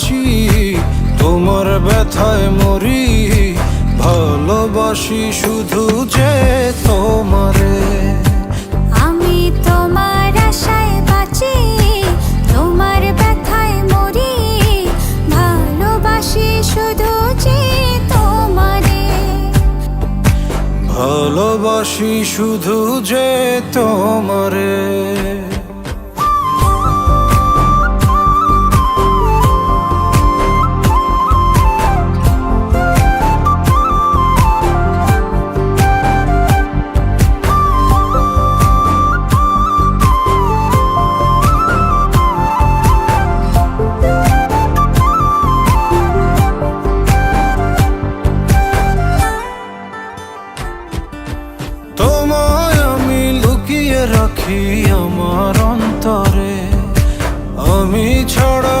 বাঁচি তোমার ব্যথায় মরি ভালোবাসি শুধু যে তোমারে। আমি তোমার আশায় বাঁচি তোমার ব্যথায় মরি ভালোবাসি শুধু যে তোমারে। ভালোবাসি শুধু যে তোমারে। রাখি আমার অন্তরে আমি ছড়া